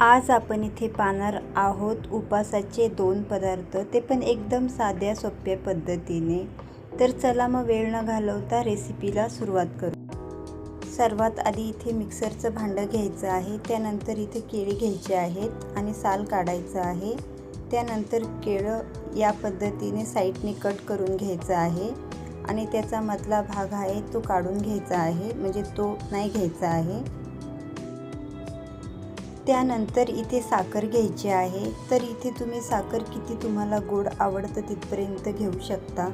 आज आपण इथे पाहणार आहोत उपासाचे दोन पदार्थ. ते पण एकदम साध्या सोप्या पद्धतीने. तर चला मग वेळ न घालवता रेसिपीला सुरुवात करू. सर्वात आधी इथे मिक्सरचं भांडं घ्यायचं आहे. त्यानंतर इथे केळी घ्यायची आहेत आणि साल काढायचं आहे. त्यानंतर केळं या पद्धतीने साईडने कट करून घ्यायचं आहे. आणि त्याचा मधला भाग आहे तो काढून घ्यायचा आहे. म्हणजे तो नाही घ्यायचा आहे. त्यानंतर इथे साखर घ्यायची आहे. तर इथे तुम्ही साखर किती तुम्हाला गोड आवडतं तिथपर्यंत घेऊ शकता.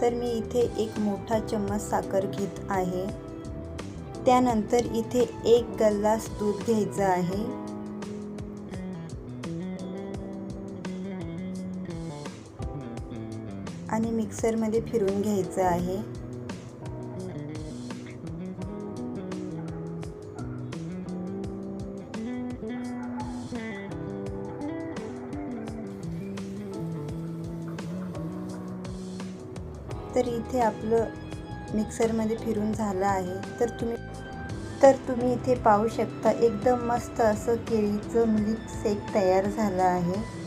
तर मी इथे एक मोठा चम्मच साखर घेत आहे. त्यानंतर इथे एक गल्लास दूध घ्यायचं आहे. आणि मिक्सरमध्ये फिरून घ्यायचं आहे. तर इथे आपलं मिक्सरमध्ये फिरून झालं आहे. तर तुम्ही तर तुम्ही इथे पाहू शकता एकदम मस्त असं केळीचं मिल्क शेक तयार झालं आहे.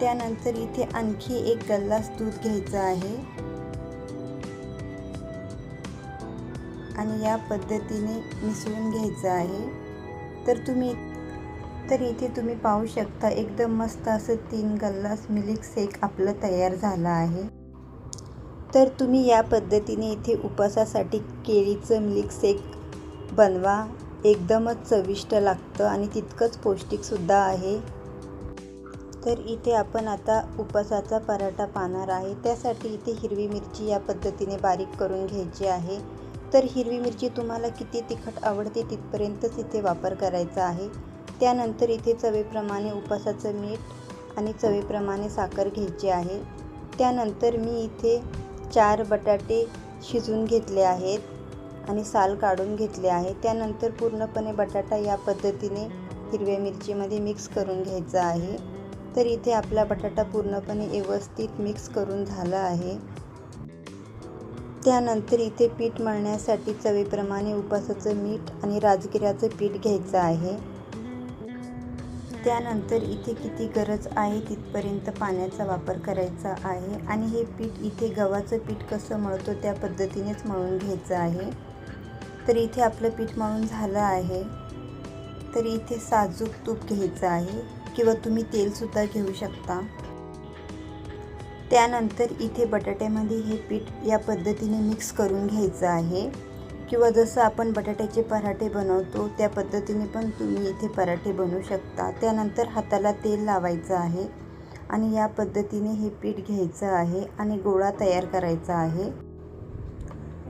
त्यानंतर इथे आणखी एक गल्लास दूध घ्यायचं आहे. आणि या पद्धतीने मिसळून घ्यायचं आहे. तर तुम्ही तर इथे तुम्ही पाहू शकता एकदम मस्त असं तीन गल्लास मिल्क शेक आपलं तयार झालं आहे. तर तुम्ही या पद्धतीने इथे उपासासाठी केळीचं मिल्क शेक बनवा. एकदमच चविष्ट लागतं आणि तितकंच पौष्टिकसुद्धा आहे. तर इथे आपण आता उपासाचा पराठा पाहणार आहे. त्यासाठी इथे हिरवी मिरची या पद्धतीने बारीक करून घ्यायची आहे. तर हिरवी मिरची तुम्हाला किती तिखट आवडते तिथपर्यंतच इथे वापर करायचा आहे. त्यानंतर इथे चवीप्रमाणे उपासाचं मीठ आणि चवीप्रमाणे साखर घ्यायची आहे. त्यानंतर मी इथे चार बटाटे शिजून घेतले आहेत आणि साल काढून घेतले आहे. त्यानंतर पूर्णपणे बटाटा या पद्धतीने हिरव्या मिरचीमध्ये मिक्स करून घ्यायचा आहे. तर इथे आपला बटाटा पूर्णपणे व्यवस्थित मिक्स करून झाला आहे. त्यानंतर इथे पीठ मळण्यासाठी चवीप्रमाणे उपासाचं मीठ आणि राजगिऱ्याचं पीठ घ्यायचं आहे. त्यानंतर इथे किती गरज आहे तिथपर्यंत पाण्याचा वापर करायचा आहे आणि हे पीठ इथे गव्हाचं पीठ कसं मळतो त्या पद्धतीनेच मळून घ्यायचं आहे. तर इथे आपलं पीठ मळून झालं आहे. तर इथे साजूक तूप घ्यायचं आहे किंवा तुम्ही तेलसुद्धा घेऊ शकता. त्यानंतर इथे बटाट्यामध्ये हे पीठ या पद्धतीने मिक्स करून घ्यायचं आहे. किंवा जसं आपण बटाट्याचे पराठे बनवतो त्या पद्धतीने पण तुम्ही इथे पराठे बनवू शकता. त्यानंतर हाताला तेल लावायचं आहे आणि या पद्धतीने हे पीठ घ्यायचं आहे आणि गोळा तयार करायचा आहे.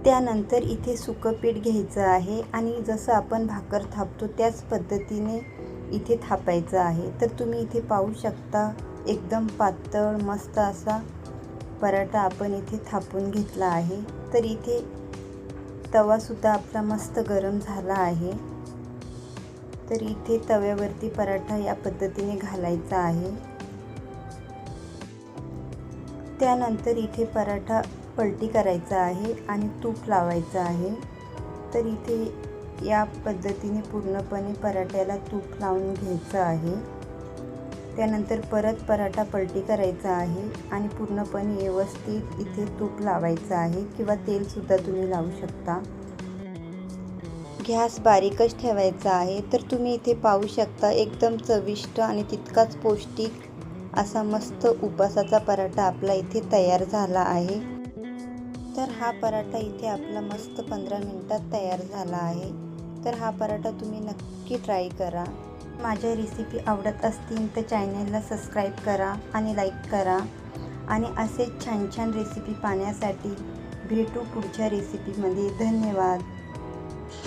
त्यानंतर इथे सुकं पीठ घ्यायचं आहे आणि जसं आपण भाकर थापतो त्याच पद्धतीने इथे थापायचं आहे. तर तुम्ही इथे पाहू शकता एकदम पातळ मस्त असा पराठा आपण इथे थापून घेतला आहे. तर इथे तवासुद्धा आपला मस्त गरम झाला आहे. तर इथे तव्यावरती पराठा या पद्धतीने घालायचा आहे. त्यानंतर इथे पराठा पलटी करायचा आहे आणि तूप लावायचं आहे. तर इथे या पद्धतीने पूर्णपणे पराठ्याला तूप लावून घ्यायचं आहे. त्यानंतर परत पराठा पलटी करायचा आहे आणि पूर्णपणे व्यवस्थित इथे तूप लावायचं आहे किंवा तेलसुद्धा तुम्ही लावू शकता. गॅस बारीकच ठेवायचा आहे. तर तुम्ही इथे पाहू शकता एकदम चविष्ट आणि तितकाच पौष्टिक असा मस्त उपासाचा पराठा आपला इथे तयार झाला आहे. तर हा पराठा इथे आपला मस्त पंधरा मिनटात तयार झाला आहे. तर हा पराठा तुम्ही नक्की ट्राय करा. माझ्या रेसिपी आवडत असतील तर चॅनलला सबस्क्राईब करा आणि लाईक करा. आणि असेच छान छान रेसिपी पाहण्यासाठी भेटू पुढच्या रेसिपीमध्ये धन्यवाद.